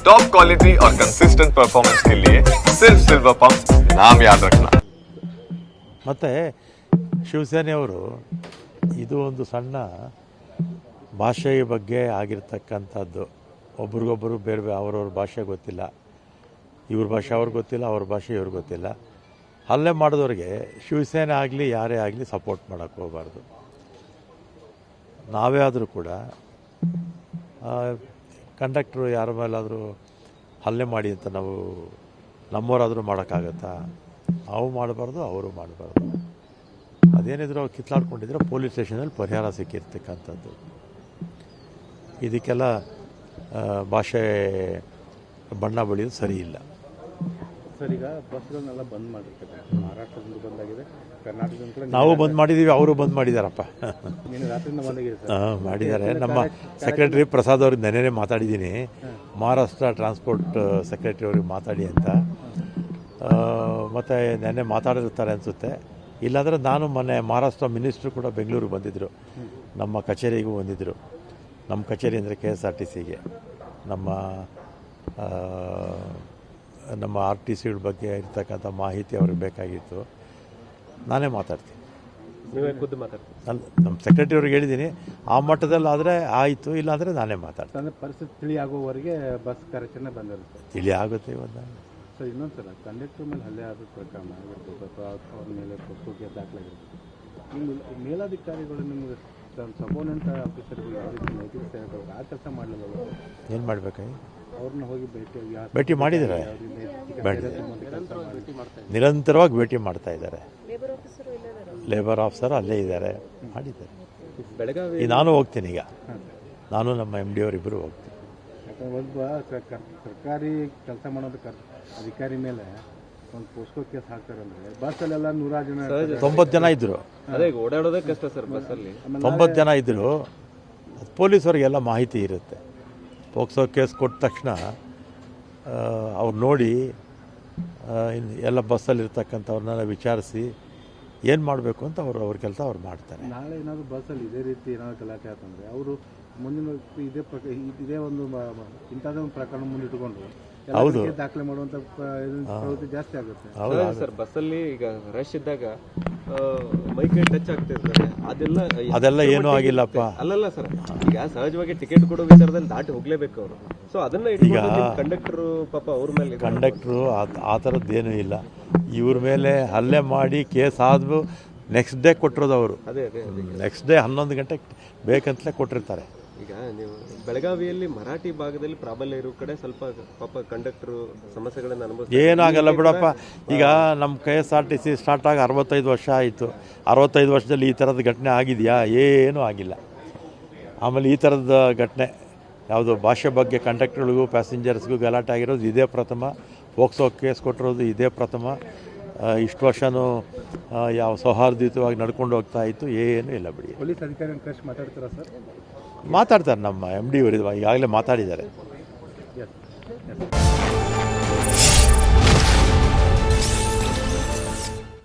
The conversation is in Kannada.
टॉप क्वालिटी और कंसिस्टेंट परफॉर्मेंस के लिए सिर्फ सिल्वर पंप नाम याद रखना ಮತ್ತು ಶಿವಸೇನೆಯವರು ಇದು ಒಂದು ಸಣ್ಣ ಭಾಷೆಯ ಬಗ್ಗೆ ಆಗಿರ್ತಕ್ಕಂಥದ್ದು ಒಬ್ರಿಗೊಬ್ಬರು ಬೇರೆ ಬೇರೆ ಅವ್ರವ್ರ ಭಾಷೆ ಗೊತ್ತಿಲ್ಲ ಇವ್ರ ಭಾಷೆ ಅವ್ರಿಗೆ ಗೊತ್ತಿಲ್ಲ ಅವ್ರ ಭಾಷೆ ಇವ್ರಿಗೆ ಗೊತ್ತಿಲ್ಲ ಹಲ್ಲೆ ಮಾಡಿದವ್ರಿಗೆ ಶಿವಸೇನೆ ಆಗಲಿ ಯಾರೇ ಆಗಲಿ ಸಪೋರ್ಟ್ ಮಾಡೋಕ್ಕೆ ಹೋಗಬಾರ್ದು ನಾವೇ ಆದರೂ ಕೂಡ ಕಂಡಕ್ಟ್ರು ಯಾರ ಮೇಲಾದರೂ ಹಲ್ಲೆ ಮಾಡಿ ಅಂತ ನಾವು ನಮ್ಮವರಾದರೂ ಮಾಡೋಕ್ಕಾಗತ್ತಾ? ನಾವು ಮಾಡಬಾರ್ದು, ಅವರು ಮಾಡಬಾರ್ದು. ಅದೇನಿದ್ರು ಅವ್ರು ಕಿತ್ಲಾಡ್ಕೊಂಡಿದ್ರೆ ಪೊಲೀಸ್ ಸ್ಟೇಷನಲ್ಲಿ ಪರಿಹಾರ ಸಿಕ್ಕಿರ್ತಕ್ಕಂಥದ್ದು. ಇದಕ್ಕೆಲ್ಲ ಭಾಷೆ ಬಣ್ಣ ಬಳಿಯೋದು ಸರಿ ಇಲ್ಲ. ಸರ್ ಈಗ ಬಸ್ಗಳನ್ನೆಲ್ಲ ಬಂದ್ ಮಾಡಿರ್ತಾರೆ. ಮಹಾರಾಷ್ಟ್ರದಿಂದ ಬಂದಾಗಿದೆ ಕರ್ನಾಟಕದಿಂದ ಕೂಡ ನಾವು ಬಂದ್ ಮಾಡಿದ್ದೀವಿ ಅವರು ಬಂದ್ ಮಾಡಿದಾರಪ್ಪ. ನಿನ್ನೆ ರಾತ್ರಿಯಿಂದ ಬಂದಾಗಿದೆ ಸರ್. ಹಾಂ ಮಾಡಿದ್ದಾರೆ. ನಮ್ಮ ಸೆಕ್ರೆಟರಿ ಪ್ರಸಾದ್ ಅವ್ರಿಗೆ ನೆನೆ ಮಾತಾಡಿದ್ದೀನಿ. ಮಹಾರಾಷ್ಟ್ರ ಟ್ರಾನ್ಸ್ಪೋರ್ಟ್ ಸೆಕ್ರೆಟರಿ ಅವ್ರಿಗೆ ಮಾತಾಡಿ ಅಂತ. ಮತ್ತೆ ನೆನ್ನೆ ಮಾತಾಡಿರ್ತಾರೆ ಅನಿಸುತ್ತೆ. ಇಲ್ಲಾಂದರೆ ನಾನು ಮೊನ್ನೆ ಮಹಾರಾಷ್ಟ್ರ ಮಿನಿಸ್ಟ್ರು ಕೂಡ ಬೆಂಗಳೂರಿಗೆ ಬಂದಿದ್ದರು ನಮ್ಮ ಕಚೇರಿಗೂ ಬಂದಿದ್ದರು ನಮ್ಮ ಕಚೇರಿ ಅಂದರೆ ಕೆ ಎಸ್ ಆರ್ ಟಿ ಸಿಗೆ ನಮ್ಮ ನಮ್ಮ ಆರ್ ಟಿ ಸಿಗಳ ಬಗ್ಗೆ ಇರ್ತಕ್ಕಂಥ ಮಾಹಿತಿ ಅವ್ರಿಗೆ ಬೇಕಾಗಿತ್ತು. ನಾನೇ ಮಾತಾಡ್ತೀನಿ. ನೀವೇ ಖುದ್ದು ಮಾತಾಡ್ತೀನಿ ಅಲ್ಲ ನಮ್ಮ ಸೆಕ್ರೆಟರಿ ಅವ್ರಿಗೆ ಹೇಳಿದ್ದೀನಿ. ಆ ಮಟ್ಟದಲ್ಲಿ ಆದರೆ ಆಯಿತು ಇಲ್ಲಾಂದರೆ ನಾನೇ ಮಾತಾಡ್ತೀನಿ. ಅಂದರೆ ಪರಿಸ್ಥಿತಿ ತಿಳಿ ಆಗುವವರೆಗೆ ಬಸ್ ಕಾರ್ಯಾಚರಣೆ ಬಂದಿರುತ್ತೆ. ತಿಳಿ ಆಗುತ್ತೆ ಇವತ್ತು ಸರ್ ಇನ್ನೊಂದು ಸಲ ಕಂಡಕ್ಟರ್ ಮೇಲೆ ಹಲ್ಲೆ ಆದ ಪ್ರಕರಣ ಆಗಿರ್ಬೋದು ಅಥವಾ ಅವ್ರ ಮೇಲೆ ದಾಖಲಾಗಿರ್ಬೋದು. ನಿಮ್ಮ ಮೇಲಾಧಿಕಾರಿಗಳು ನಿಮಗೆ ಸಪೋನೆಂಟ್ ಆಫೀಸರ್ಗಳು ಯಾವ ರೀತಿ ನೈತಿಕ ಆ ಕೆಲಸ ಮಾಡಲಿಲ್ಲ ಏನು ಮಾಡಬೇಕಾಗಿ ಅವ್ರನ್ನ ಹೋಗಿ ಭೇಟಿ ಭೇಟಿ ಮಾಡಿದ್ದಾರೆ. ನಿರಂತರವಾಗಿ ಭೇಟಿ ಮಾಡ್ತಾ ಇದ್ದಾರೆ. ಲೇಬರ್ ಆಫೀಸರ್ ಅಲ್ಲೇ ಇದ್ದಾರೆ. ಮಾಡಿದ್ದಾರೆ. ಬೆಳಗಾವಿ ಈಗ ನಾನು ಹೋಗ್ತೀನಿ ಈಗ. ನಾನು ನಮ್ಮ ಎಂ ಡಿ ಅವರಿಬ್ಬರು ಹೋಗ್ತೀನಿ ಯಾಕಂದ್ರೆ ಒಬ್ಬ ಸ- ಸರ್ಕಾರಿ ಕೆಲಸ ಮಾಡೋದು ಅಧಿಕಾರಿ ಮೇಲೆ ಒಂದು ಪೋಸ್ಕೋ ಕೇಸ್ ಹಾಕ್ತಾರಂದ್ರೆ ಬಸ್ಸಲ್ಲೆಲ್ಲ ನೂರಾರು ಜನ ಇರ್ತಾರೆ. ತೊಂಬತ್ತು ಜನ ಇದ್ದರು ಅದೇ ಈಗ ಓಡಾಡೋದೇ ಕಷ್ಟ ಸರ್ ಬಸ್ಸಲ್ಲಿ. ತೊಂಬತ್ತು ಜನ ಇದ್ದರು ಪೊಲೀಸರಿಗೆಲ್ಲ ಮಾಹಿತಿ ಇರುತ್ತೆ. ಪೋಕ್ಸೋ ಕೇಸ್ ಕೊಟ್ಟ ತಕ್ಷಣ ಅವ್ರು ನೋಡಿ ಆ, ಇನ್- ಎಲ್ಲ ಬಸ್ಸಲ್ಲಿರ್ತಕ್ಕಂಥವ್ರನ್ನೆಲ್ಲ ವಿಚಾರಿಸಿ ಏನು ಮಾಡಬೇಕು ಅಂತ ಅವರು ಅವ್ರ ಕೆಲಸ ಅವ್ರು ಮಾಡ್ತಾರೆ. ನಾಳೆ ಏನಾದರೂ ಬಸ್ಸಲ್ಲಿ ಇದೇ ರೀತಿ ಏನಾದರೂ ಗಲಾಟೆ ಆತಂದ್ರೆ ಅವರು ಮುಂದಿನ ಇದೇ ಪ್ರಕ ಇದೇ ಒಂದು ಇಂಥದ್ದೇ ಒಂದು ಪ್ರಕರಣ ಮುಂದಿಟ್ಟುಕೊಂಡು ಎಲ್ಲ ಹೌದು. ದಾಖಲೆ ಮಾಡುವಂಥ ಪ್ರವೃತ್ತಿ ಜಾಸ್ತಿ ಆಗುತ್ತೆ. ಸರ್ ಬಸ್ಸಲ್ಲಿ ಈಗ ರಶ್ ಇದ್ದಾಗ ಮೈಕೈ ಟಚ್ ಆಗ್ತಿರ್ತಾರೆ ಅದೆಲ್ಲ ಅದೆಲ್ಲ ಏನೂ ಆಗಿಲ್ಲಪ್ಪ. ಅಲ್ಲಲ್ಲ ಸರ್ ಈಗ ಸಹಜವಾಗಿ ಟಿಕೆಟ್ ಕೊಡೋ ವಿಚಾರದಲ್ಲಿ ದಾಟಿ ಹೋಗ್ಲೇಬೇಕು ಅವರು. ಸೊ ಅದನ್ನ ಈಗ ಕಂಡಕ್ಟರ್ ಪಾಪ ಅವ್ರ ಮೇಲೆ ಕಂಡಕ್ಟ್ರು ಆ ಥರದ್ದೇನೂ ಇಲ್ಲ. ಇವ್ರ ಮೇಲೆ ಹಲ್ಲೆ ಮಾಡಿ ಕೇಸ್ ಆದ್ರು ನೆಕ್ಸ್ಟ್ ಡೇ ಕೊಟ್ಟಿರೋದು ಅವರು. ನೆಕ್ಸ್ಟ್ ಡೇ ಹನ್ನೊಂದು ಗಂಟೆಗೆ ಬೇಕಂತಲೇ ಕೊಟ್ಟಿರ್ತಾರೆ. ಈಗ ನೀವು ಬೆಳಗಾವಿಯಲ್ಲಿ ಮರಾಠಿ ಭಾಗದಲ್ಲಿ ಪ್ರಾಬಲ್ಯ ಇರೋ ಕಡೆ ಸ್ವಲ್ಪ ಪಾಪ ಕಂಡಕ್ಟರ್ ಸಮಸ್ಯೆಗಳನ್ನು ಅನುಭವಿಸ್ತಾರೆ ಏನಾಗಲ್ಲ ಬಿಡಪ್ಪ. ಈಗ ನಮ್ಮ K S R T C start ಆಗಿ ಅರವತ್ತೈದು ವರ್ಷ ಆಯಿತು. ಅರವತ್ತೈದು ವರ್ಷದಲ್ಲಿ ಈ ಥರದ ಘಟನೆ ಆಗಿದೆಯಾ? ಏನೂ ಆಗಿಲ್ಲ. ಆಮೇಲೆ ಈ ಥರದ ಘಟನೆ ಯಾವುದು ಭಾಷೆ ಬಗ್ಗೆ ಕಂಡಕ್ಟರ್ಗಳಿಗೂ ಪ್ಯಾಸೆಂಜರ್ಸ್ಗೂ ಗಲಾಟೆ ಆಗಿರೋದು ಇದೇ ಪ್ರಥಮ. ಹೋಗ್ಸೋ ಕೇಸ್ ಕೊಟ್ಟಿರೋದು ಇದೇ ಪ್ರಥಮ. ಇಷ್ಟು ವರ್ಷವೂ ಯಾವ ಸೌಹಾರ್ದಯುತವಾಗಿ ನಡ್ಕೊಂಡು ಹೋಗ್ತಾ ಇತ್ತು ಏನೂ ಇಲ್ಲ ಬಿಡಿ. ಪೊಲೀಸ್ ಅಧಿಕಾರಿ ಮಾತಾಡ್ತೀರಾ ಸರ್? ಮಾತಾಡ್ತಾರೆ ನಮ್ಮ ಎಂ ಡಿ ಅವರು ಈಗಾಗಲೇ ಮಾತಾಡಿದ್ದಾರೆ.